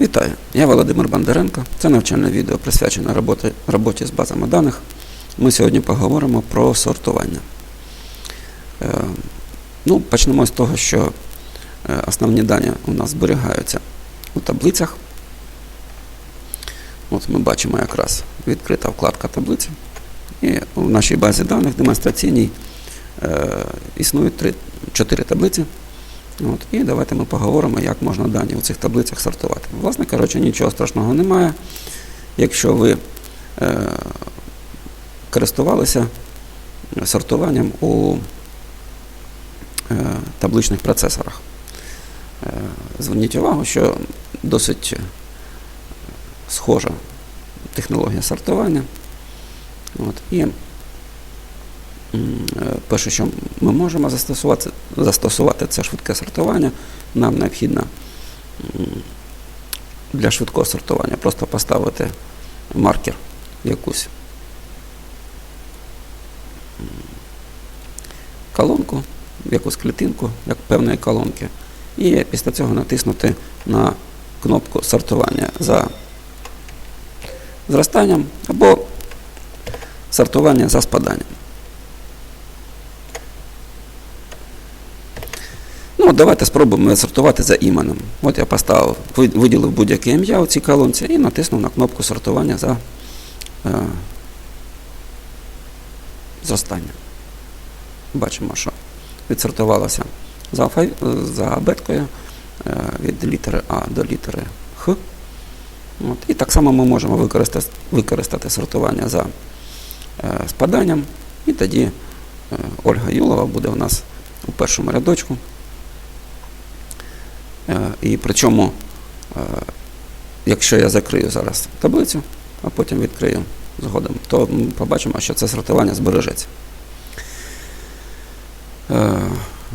Вітаю, я Володимир Бондаренко. Це навчальне відео присвячене роботі, роботі з базами даних. Ми сьогодні поговоримо про сортування. Е, ну, почнемо з того, що е, основні дані у нас зберігаються у таблицях. От ми бачимо якраз відкрита вкладка таблиці. І в нашій базі даних демонстраційній е, існують три, чотири таблиці. От, і давайте ми поговоримо, як можна дані у цих таблицях сортувати. Власне кажучи, нічого страшного немає. Якщо ви е, користувалися сортуванням у е, табличних процесорах. Е, зверніть увагу, що досить схожа технологія сортування. От, і е, перше, що ми можемо застосувати, застосувати, це швидке сортування. Нам необхідно для швидкого сортування просто поставити маркер якусь колонку, якусь клітинку, як певної колонки, і після цього натиснути на кнопку сортування за зростанням або сортування за спаданням. Давайте спробуємо сортувати за іменем. От я поставив, виділив будь-яке ім'я у цій колонці і натиснув на кнопку сортування за е, зростання. Бачимо, що відсортувалося за, за абеткою е, від літери А до літери Х. От. І так само ми можемо використати, використати сортування за е, спаданням. І тоді е, Ольга Юлова буде у нас у першому рядочку. І причому, е, якщо я закрию зараз таблицю, а потім відкрию згодом, то ми побачимо, що це сортування збережеться. Е,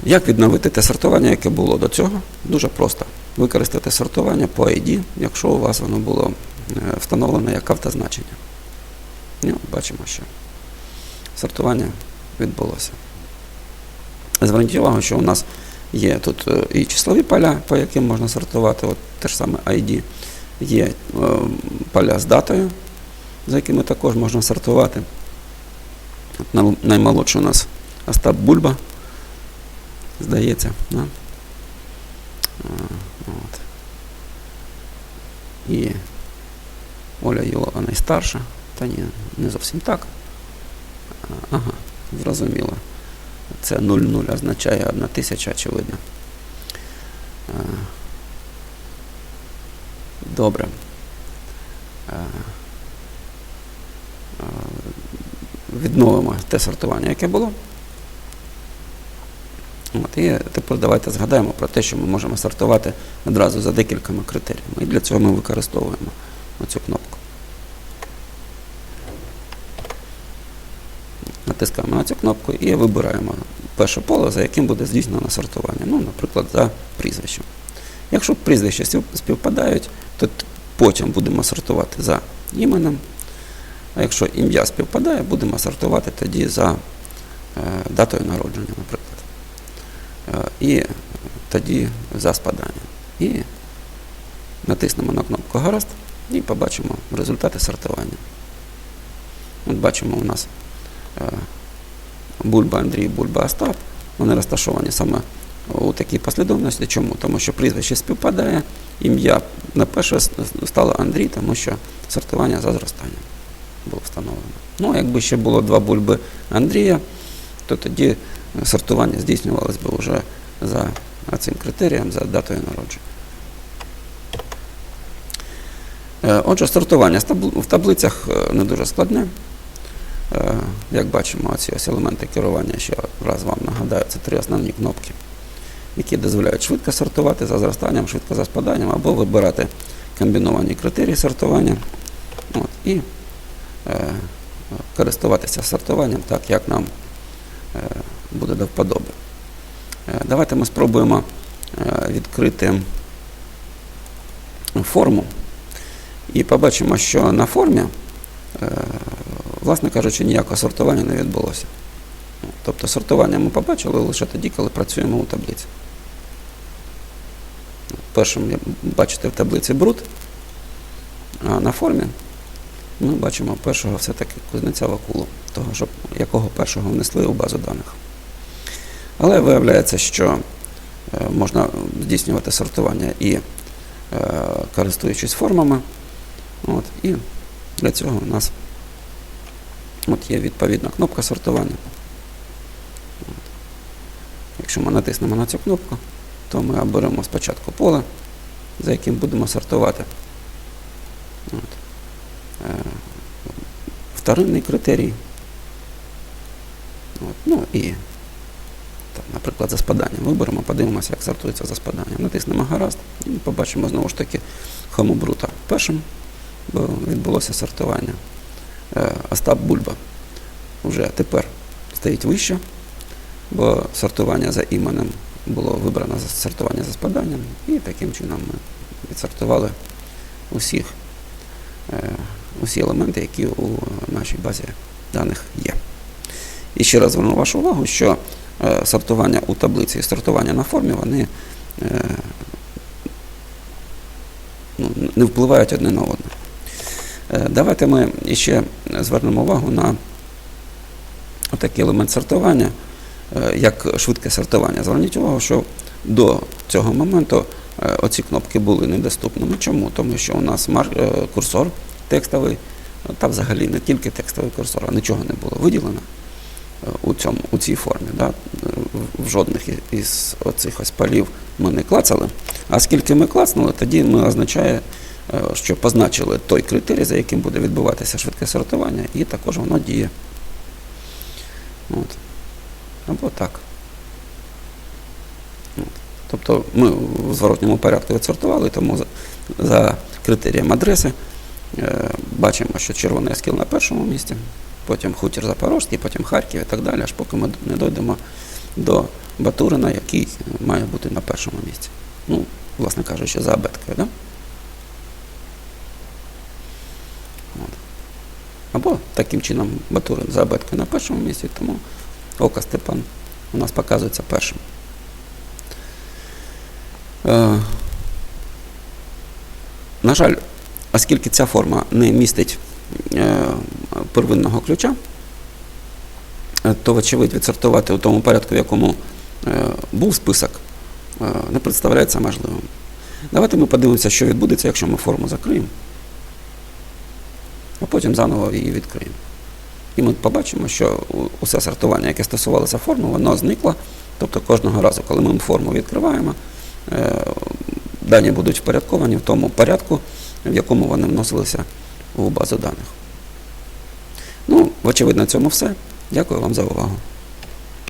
Як відновити те сортування, яке було до цього? Дуже просто. Використати сортування по ID, якщо у вас воно було е, встановлено як автозначення. Ну, бачимо, що сортування відбулося. Зверніть увагу, що у нас є тут е, і числові поля, по яким можна сортувати, от те ж саме ID. Є е, поля з датою, за якими також можна сортувати. От наймолодший у нас Остап Бульба, здається. Да? От. І Оля Юлова найстарша. Та ні, не зовсім так. Ага, зрозуміло. Це 0,0 означає 1 тисяча, очевидно. Добре. Відновимо те сортування, яке було. От, і тепер давайте згадаємо про те, що ми можемо сортувати одразу за декількома критеріями. І для цього ми використовуємо оцю кнопку. Натискаємо на цю кнопку і вибираємо перше поле, за яким буде здійснено сортування. Ну, наприклад, за прізвищем. Якщо прізвища співпадають, то потім будемо сортувати за іменем. А якщо ім'я співпадає, будемо сортувати тоді за е, датою народження, наприклад. Е, і тоді за спаданням. І натиснемо на кнопку Гаразд і побачимо результати сортування. От бачимо у нас Бульба Андрій, Бульба Остап. Вони розташовані саме у такій послідовності. Чому? Тому що прізвище співпадає, ім'я на перше стало Андрій, тому що сортування за зростанням було встановлено. Ну, якби ще було два бульби Андрія, то тоді сортування здійснювалось би вже за цим критерієм, за датою народження. Е, Отже, сортування в таблицях е, не дуже складне. Е, Як бачимо, ці ось елементи керування, ще раз вам нагадаю, це три основні кнопки, які дозволяють швидко сортувати за зростанням, швидко за спаданням, або вибирати комбіновані критерії сортування от, і е, користуватися сортуванням так, як нам е, буде до вподоби. Е, Давайте ми спробуємо е, відкрити форму і побачимо, що на формі, е, власне кажучи, ніякого сортування не відбулося. Тобто сортування ми побачили лише тоді, коли працюємо у таблиці. першим бачите в таблиці бруд, а на формі ми бачимо першого все-таки кузнеця Вакулу, того, щоб, якого першого внесли у базу даних. Але виявляється, що е, можна здійснювати сортування і е, користуючись формами. От, і для цього у нас от є відповідна кнопка сортування. Якщо ми натиснемо на цю кнопку, то ми оберемо спочатку поле, за яким будемо сортувати. От. Е, Вторинний критерій. От. Ну і, там, наприклад, за спаданням. Виберемо, подивимося, як сортується за спаданням. Натиснемо гаразд і побачимо знову ж таки хомобрута першим, бо відбулося сортування. Е, Остап Бульба вже тепер стоїть вище, бо сортування за іменем було вибрано за сортування за спаданням, і таким чином ми відсортували усіх, е, усі елементи, які у нашій базі даних є. І ще раз зверну вашу увагу, що е, сортування у таблиці і сортування на формі вони ну, не впливають одне на одне. Е, Давайте ми ще звернемо увагу на такий елемент сортування, е, як швидке сортування. Зверніть увагу, що до цього моменту е, оці кнопки були недоступними. Чому? Тому що у нас курсор текстовий, та взагалі не тільки текстовий курсор, а нічого не було виділено у, цьому, у цій формі. Да? В жодних із оцих ось полів ми не клацали. А скільки ми клацнули, тоді ми означає, що позначили той критерій, за яким буде відбуватися швидке сортування, і також воно діє. От. Або так. От. Тобто ми в зворотньому порядку відсортували, тому за, за критерієм адреси е, бачимо, що червоний ескіл на першому місці, потім хутір Запорозький, потім Харків і так далі, аж поки ми не дійдемо до Батурина, який має бути на першому місці. Ну, власне кажучи, за абеткою. Да? Або таким чином Батурин за абеткою на першому місці, тому Ока Степан у нас показується першим. Е, на жаль, оскільки ця форма не містить е, первинного ключа, е, то, вочевидь, відсортувати у тому порядку, в якому був список, не представляється можливим. Давайте ми подивимося, що відбудеться, якщо ми форму закриємо, а потім заново її відкриємо. І ми побачимо, що усе сортування, яке стосувалося форми, воно зникло. Тобто кожного разу, коли ми форму відкриваємо, е, дані будуть впорядковані в тому порядку, в якому вони вносилися у базу даних. Ну, очевидно, цьому все. Дякую вам за увагу.